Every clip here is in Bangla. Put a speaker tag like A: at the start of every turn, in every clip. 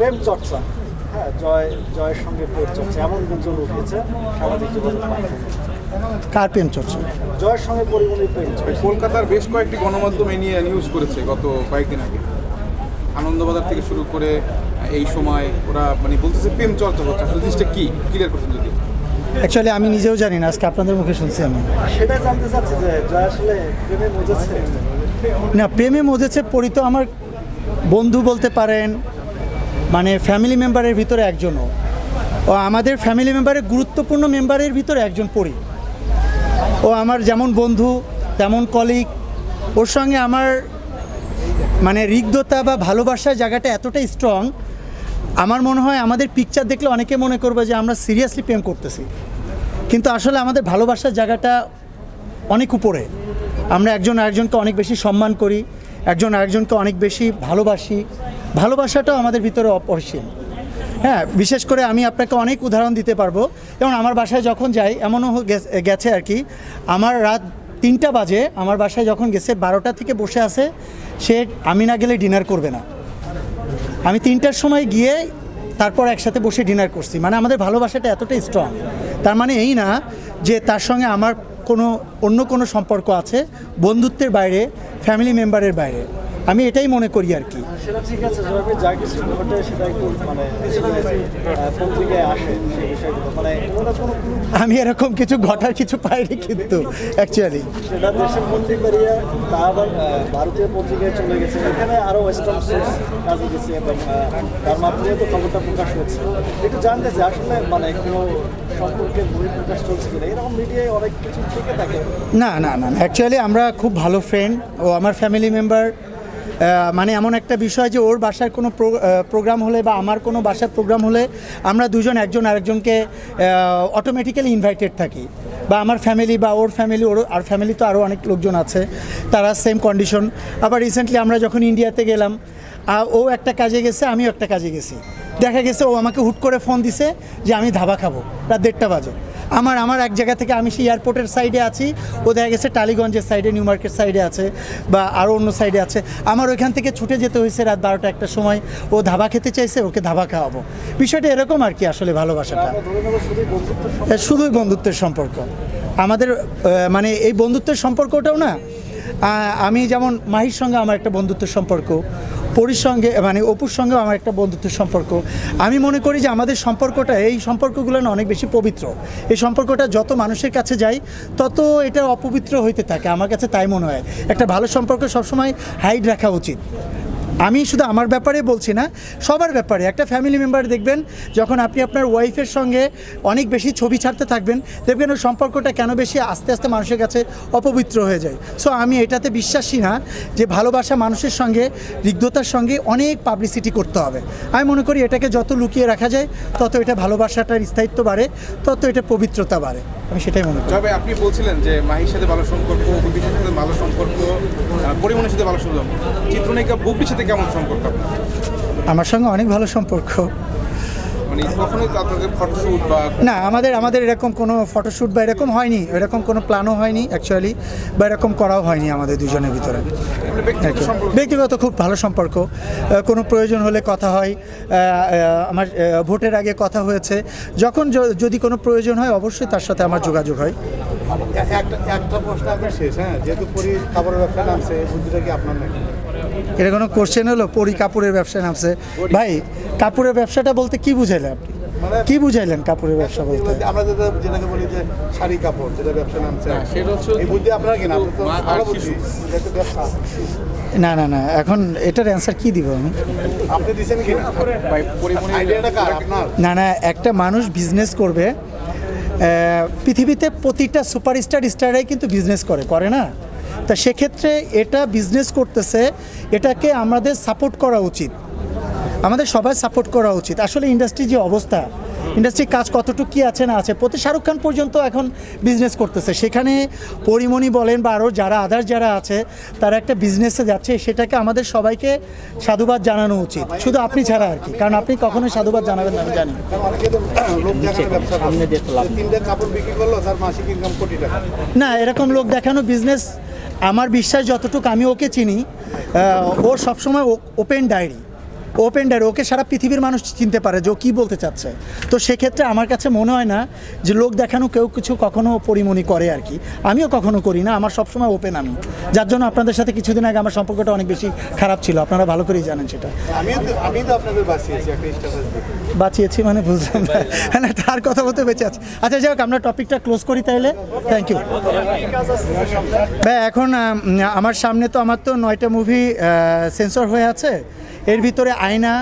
A: প্রেম চর্চা। হ্যাঁ জয় জয়ের সঙ্গে প্রেম চর্চা। এমন গুঞ্জন উঠেছে সামাজিক যোগাযোগ
B: কার প্রেম চর্চা?
A: জয়ের সঙ্গে পরিমণির প্রেম চর্চা।
C: কলকাতার বেশ কয়েকটি গণমাধ্যম এ নিয়ে নিউজ করেছে গত কয়েকদিন আগে। আনন্দবাজার থেকে শুরু করে এই সময় ওরা মানে বলতেছে প্রেম চর্চা হচ্ছে। আসলে জিনিসটা কি? ক্লিয়ার করছেন যদি।
B: অ্যাকচুয়ালি আমি নিজেও জানি না আজকে আপনাদের মুখে শুনছি আমি।
A: সেটাই জানতে চাচ্ছি যে জয় আসলে প্রেমে মজেছে?
B: না প্রেমে মজেছে পরিত আমার বন্ধু বলতে পারেন মানে ফ্যামিলি মেম্বারের ভিতরে একজনও। ও আমাদের ফ্যামিলি মেম্বারের গুরুত্বপূর্ণ মেম্বারের ভিতরে একজন পড়ি। ও আমার যেমন বন্ধু, তেমন কলিগ ওর সঙ্গে আমার মানে রিগ্ধতা বা ভালোবাসার জায়গাটা এতটাই স্ট্রং আমার মনে হয় আমাদের পিকচার দেখলে অনেকে মনে করবে যে আমরা সিরিয়াসলি প্রেম করতেছি। কিন্তু আসলে আমাদের ভালোবাসার জায়গাটা অনেক উপরে। আমরা একজন আরেকজনকে অনেক বেশি সম্মান করি একজন আরেকজনকে অনেক বেশি ভালোবাসি। ভালোবাসাটাও আমাদের ভিতরে অপরিসীম হ্যাঁ বিশেষ করে আমি আপনাকে অনেক উদাহরণ দিতে পারব। যেমন আমার বাসায় যখন যাই, এমনও গেছে আর কি, আমার রাত তিনটা বাজে, আমার বাসায় যখন গেছে বারোটা থেকে বসে আছে, সে আমি না গেলে ডিনার করবে না। আমি তিনটার সময় গিয়ে তারপর একসাথে বসে ডিনার করছি। মানে আমাদের ভালোবাসাটা এতটাই স্ট্রং তার মানে এই না যে তার সঙ্গে আমার কোনো অন্য কোনো সম্পর্ক আছে, বন্ধুত্বের বাইরে ফ্যামিলি মেম্বারের বাইরে। আমি এটাই মনে করি আর কি। আমি এরকম কিছু ঘটার কিছু পাইনি কিন্তু অ্যাকচুয়ালি
A: ভারতীয় পত্রিকায় চলে গেছে। এখানে ওয়েস্টার্ন সোর্স কাজে গেছে এবং তার মাধ্যমে তো খবরটা প্রকাশ হচ্ছে একটু জানতে আসলে মানে কোনো সম্পর্কে বই প্রকাশ চলছে কিনা? এরকম মিডিয়ায় অনেক কিছু থেকে থাকে।
B: না না না অ্যাকচুয়ালি আমরা খুব ভালো ফ্রেন্ড ও আমার ফ্যামিলি মেম্বার মানে এমন একটা বিষয় যে ওর বাসার কোনো প্রোগ্রাম হলে বা আমার কোনো বাসার প্রোগ্রাম হলে আমরা দুজন একজন আরেকজনকে অটোমেটিক্যালি ইনভাইটেড থাকি। বা আমার ফ্যামিলি বা ওর ফ্যামিলি ওর আর ফ্যামিলি তো আরও অনেক লোকজন আছে, তারা সেম কন্ডিশন আবার রিসেন্টলি আমরা যখন ইন্ডিয়াতে গেলাম ও একটা কাজে গেছে, আমিও একটা কাজে গেছি। দেখা গেছে ও আমাকে হুট করে ফোন দিছে যে আমি ধাবা খাব, রাত দেড়টা বাজে। আমার আমার এক জায়গা থেকে আমি সেই এয়ারপোর্টের সাইডে আছি। ও দেখা গেছে টালিগঞ্জের সাইডে নিউ মার্কেট সাইডে আছে বা আরও অন্য সাইডে আছে। আমার ওইখান থেকে ছুটে যেতে হয়েছে রাত বারোটা একটা সময়। ও ধাবা খেতে চাইছে, ওকে ধাবা খাওয়াবো। বিষয়টা এরকম আর কি আসলে ভালোবাসাটা।
A: শুধুই
B: বন্ধুত্বের সম্পর্ক। আমাদের মানে এই বন্ধুত্বের সম্পর্কটাও না আমি যেমন মাহির সঙ্গে আমার একটা বন্ধুত্বের সম্পর্ক পরির সঙ্গে মানে অপুর সঙ্গেও আমার একটা বন্ধুত্বের সম্পর্ক। আমি মনে করি যে আমাদের সম্পর্কটা, এই সম্পর্কগুলো না অনেক বেশি পবিত্র। এই সম্পর্কটা যত মানুষের কাছে যায়, তত এটা অপবিত্র হইতে থাকে। আমার কাছে তাই মনে হয়। একটা ভালো সম্পর্ক সবসময় হাইড রাখা উচিত। আমি শুধু আমার ব্যাপারে বলছি না, সবার ব্যাপারে। একটা ফ্যামিলি মেম্বার দেখবেন, যখন আপনি আপনার ওয়াইফের সঙ্গে অনেক বেশি ছবি ছাড়তে থাকবেন, দেখবেন ওই সম্পর্কটা কেন বেশি আস্তে আস্তে মানুষের কাছে অপবিত্র হয়ে যায়। সো আমি এটাতে বিশ্বাসী না যে ভালোবাসা মানুষের সঙ্গে রিগ্ধতার সঙ্গে অনেক পাবলিসিটি করতে হবে। আমি মনে করি এটাকে যত লুকিয়ে রাখা যায়, তত এটা ভালোবাসাটার স্থায়িত্ব বাড়ে, তত এটা পবিত্রতা বাড়ে। আমি সেটাই মনে করি।
C: তবে আপনি বলছিলেন যে মাহির সাথে ভালো সম্পর্ক বুবির সাথে ভালো সম্পর্ক পরিমণের সাথে ভালো সম্পর্ক। চিত্রনায়িকা বুবির সাথে কেমন সম্পর্ক আপনার?
B: আমার সঙ্গে অনেক ভালো সম্পর্ক।
C: মানে কখনোই আপনাদের ফটোশ্যুট বা
B: না আমাদের আমাদের এরকম কোনো ফটোশ্যুট বা এরকম হয়নি। এরকম কোনো প্ল্যানও হয়নি অ্যাকচুয়ালি বা এরকম করাও হয়নি আমাদের দুজনের ভিতরে।
C: ব্যক্তিগত. সম্পর্ক।
B: ব্যক্তিগত খুব ভালো সম্পর্ক। কোনো প্রয়োজন হলে কথা হয়। আমার ভোটের আগে কথা হয়েছে। যখন যদি কোনো প্রয়োজন হয় অবশ্যই তার সাথে আমার যোগাযোগ হয়।
D: একটা একটা প্রশ্ন আপনার শেষ হ্যাঁ? যেহেতু পরি কাপড়ের ব্যবসা নামছে বুদ্ধিটা কি আপনার নাকি?
B: এটা কোনো কোশ্চেন হলো? পরি কাপড়ের ব্যবসা নামছে। ভাই কাপড়ের ব্যবসাটা বলতে কি বুঝাইলেন আপনি?
D: মানে-
B: কি বুঝাইলেন কাপড়ের ব্যবসা বলতে?
D: আমরা যেটা যেটাকে বলি যে শাড়ি কাপড় যেটা ব্যবসা নামছে
C: হ্যাঁ, সেটা হচ্ছে
D: এই বুদ্ধি আপনার ভালো বুদ্ধি। ব্যবসা।
B: না না না এখন এটার অ্যান্সার কি দিব আমি?
D: আপনি দিচ্ছেন কিনা? আইডিয়াটা কার? আপনার?
B: না না একটা মানুষ বিজনেস করবে পৃথিবীতে প্রতিটা সুপারস্টার স্টারাই কিন্তু বিজনেস করে করে না? তা সেক্ষেত্রে এটা বিজনেস করতেছে, এটাকে আমাদের সাপোর্ট করা উচিত। আমাদের সবাই সাপোর্ট করা উচিত। আসলে ইন্ডাস্ট্রির যে অবস্থা ইন্ডাস্ট্রির কাজ কতটুকু কি আছে না আছে? প্রতি শাহরুখ খান পর্যন্ত এখন বিজনেস করতেছে। সেখানে পরিমণি বলেন বা আরও যারা আদার যারা আছে তারা একটা বিজনেসে যাচ্ছে। সেটাকে আমাদের সবাইকে সাধুবাদ জানানো উচিত। শুধু আপনি ছাড়া আর কি। কারণ আপনি কখনোই সাধুবাদ জানাবেন না আমি জানি।
D: কারণ অনেকে তো লোক দেখানো ব্যবসা করে যে তিনটে কাপড় বিক্রি করল তার মাসিক ইনকাম কোটি টাকা।
B: না এরকম লোক দেখানো বিজনেস আমার বিশ্বাস যতটুকু আমি ওকে চিনি ও সবসময় ওপেন ডায়েরি ওপেন ডায়ের ওকে সারা পৃথিবীর মানুষ চিনতে পারে যে ও কী বলতে চাচ্ছে। তো সেক্ষেত্রে আমার কাছে মনে হয় না যে লোক দেখানো কেউ কিছু কখনো পরিমণি করে আর কি। আমিও কখনো করি না আমার সবসময় ওপেন আমি। যার জন্য আপনাদের সাথে কিছুদিন আগে আমার সম্পর্কটা অনেক বেশি খারাপ ছিল আপনারা ভালো করেই জানেন সেটা।
D: বাঁচিয়েছি
B: মানে বুঝলাম হ্যাঁ, না তার কথা বলতে বেঁচে আছে। আচ্ছা যাই হোক আমরা টপিকটা ক্লোজ করি তাহলে থ্যাংক ইউ ভাই এখন আমার সামনে তো আমার তো নয়টা মুভি সেন্সর হয়ে আছে। এর ভিতরে আয়না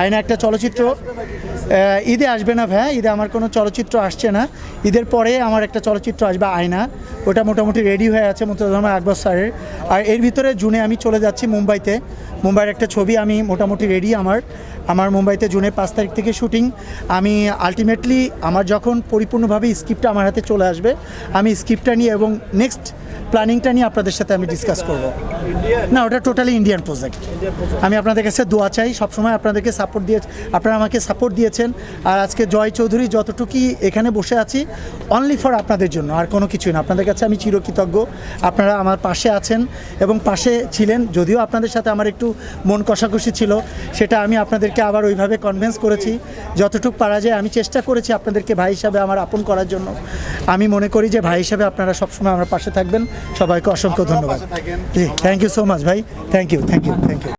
B: আয়না একটা চলচ্চিত্র। ঈদে আসবে না ভ্যা ঈদে আমার কোনো চলচ্চিত্র আসছে না। ঈদের পরে আমার একটা চলচ্চিত্র আসবে, আয়না। ওটা মোটামুটি রেডি হয়ে আছে মুক্তধর্মা আকবর স্যারের। আর এর ভিতরে জুনে আমি চলে যাচ্ছি মুম্বাইতে। মুম্বাইয়ের একটা ছবি আমি মোটামুটি রেডি আমার। আমার মুম্বাইতে জুনের পাঁচ তারিখ থেকে শুটিং। আমি আলটিমেটলি আমার যখন পরিপূর্ণভাবে স্ক্রিপ্টটা আমার হাতে চলে আসবে, আমি স্ক্রিপ্টটা নিয়ে এবং নেক্সট প্ল্যানিংটা নিয়ে আপনাদের সাথে আমি ডিসকাস করব। না, ওটা টোটালি ইন্ডিয়ান প্রজেক্ট আমি আপনাদের কাছে দোয়া চাই, সবসময় আপনাদেরকে সাপোর্ট দিয়ে আপনারা আমাকে সাপোর্ট দিয়েছেন। আর আজকে জয় চৌধুরী যতটুকুই এখানে বসে আছি অনলি ফর আপনাদের জন্য, আর কোনো কিছুই না। আপনাদের কাছে আমি চিরকৃতজ্ঞ। আপনারা আমার পাশে আছেন এবং পাশে ছিলেন, যদিও আপনাদের সাথে আমার একটু মন কষাকষি ছিল, সেটা আমি আপনাদেরকে আবার ওইভাবে কনভেন্স করেছি। যতটুকু পারা যায় আমি চেষ্টা করেছি আপনাদেরকে ভাই হিসাবে আমার আপন করার জন্য। আমি মনে করি যে ভাই হিসাবে আপনারা সবসময় আমার পাশে থাকবেন। সবাইকে অসংখ্য ধন্যবাদ। Ji thank you so much ভাই। Thank you thank you thank you